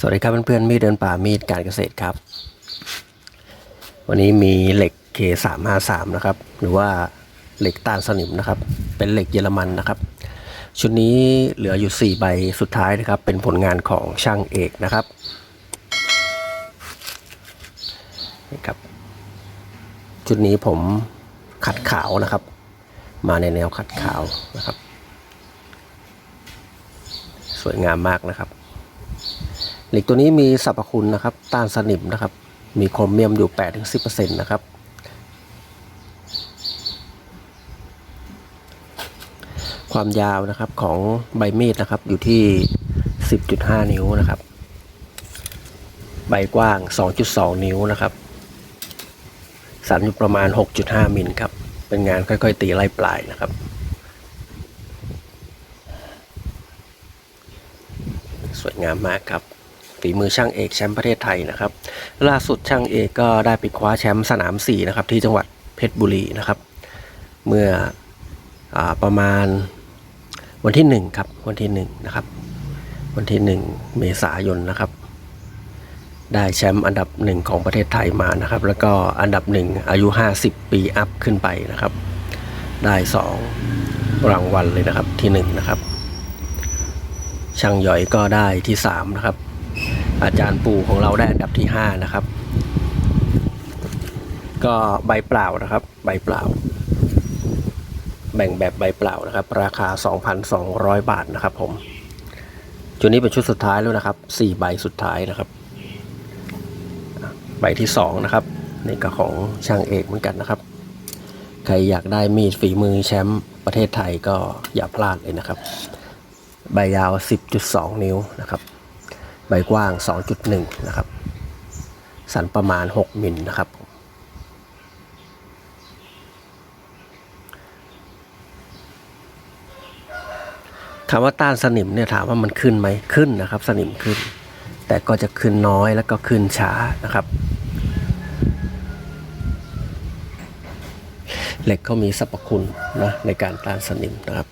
สวัสดีครับเพื่อนๆมีดเดินป่ามีดการเกษตรครับ วันนี้มีเหล็ก K353 นะครับ หรือว่าเหล็กต้านสนิมนะครับ เป็นเหล็กเยอรมันนะครับ ชุดนี้เหลืออยู่ 4 ใบสุดท้ายนะครับ เป็นผลงานของช่างเอกนะครับนี่ครับ ชุดนี้ผมขัดขาวนะครับ มาในแนวขัดขาวนะครับ สวยงามมากนะครับ เหล็กตัวนี้มีสรรพคุณนะครับ ต้านสนิมนะครับ มีโครเมียมอยู่ 8-10%นะครับ ความยาวนะครับของใบมีดนะครับอยู่ที่ 10.5 นิ้วนะครับ ใบกว้าง 2.2 นิ้วนะครับ สันอยู่ประมาณ 6.5 มิลครับ เป็นงานค่อยๆ ตีไล่ปลายนะครับสวยงามมากครับ ฝีมือช่างเอกแชมป์ประเทศไทยนะครับ ล่าสุดช่างเอกก็ได้ไปคว้าแชมป์สนามสี่นะครับที่จังหวัดเพชรบุรีนะครับ เมื่ออประมาณวันที่หนึ่งครับ วันที่หนึ่งนะครับ วันที่หนึ่งเมษายนนะครับ ได้แชมป์อันดับหนึ่งของประเทศไทยมานะครับ แล้วก็อันดับหนึ่งอายุ 50 ปีอัพขึ้นไปนะครับ ได้สองรางวัลเลยนะครับที่หนึ่งนะครับช่างหย่อยก็ได้ที่สามนะครับ อาจารย์ปู่ของเราได้อันดับที่ห้านะครับ ก็ใบเปล่านะครับ ใบเปล่า แบ่งแบบใบเปล่านะครับ ราคา 2,200 บาทนะครับผมชุดนี้เป็นชุดสุดท้ายแล้วนะครับสี่ใบสุดท้ายนะครับ ใบที่สองนะครับนี่ก็ของช่างเอกเหมือนกันนะครับ ใครอยากได้มีดฝีมือแชมป์ประเทศไทยก็อย่าพลาดเลยนะครับ ใบยาว 10.2 นิ้วนะครับ ใบกว้าง 2.1 นะครับ สันประมาณ 6 มิลนะครับคำว่าต้านสนิมเนี่ยถามว่ามันขึ้นไหมขึ้นนะครับ สนิมขึ้น แต่ก็จะขึ้นน้อยแล้วก็ขึ้นช้านะครับเหล็กเขามีสรรพคุณนะในการต้านสนิมนะครับ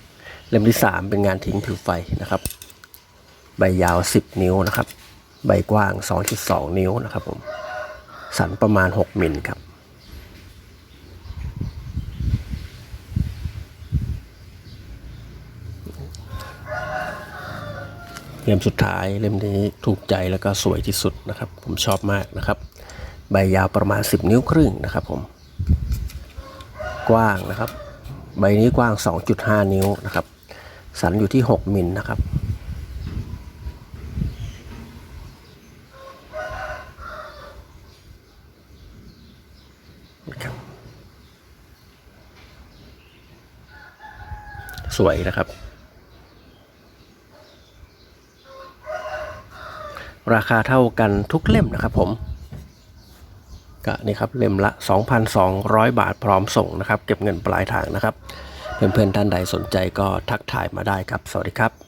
เล่มที่ 3 เป็นงานทิ้งผิวไฟนะครับ ใบยาว 10 นิ้วนะครับ ใบกว้าง 2.2 นิ้วนะครับผม สันประมาณ 6มิลครับ เล่มสุดท้ายเล่มนี้ถูกใจแล้วก็สวยที่สุดนะครับ ผมชอบมากนะครับ ใบยาวประมาณ 10 นิ้วครึ่งนะครับผม กว้างนะครับ ใบนี้กว้าง 2.5 นิ้วนะครับ สันอยู่ที่ 6มิลนะครับ นะครับสวยนะครับ ราคาเท่ากันทุกเล่มนะครับผมก็นี่ครับเล่มละ 2,200 บาทพร้อมส่งนะครับ เก็บเงินปลายทางนะครับ เพื่อนๆท่านใดสนใจก็ทักถ่ายมาได้ครับ สวัสดีครับ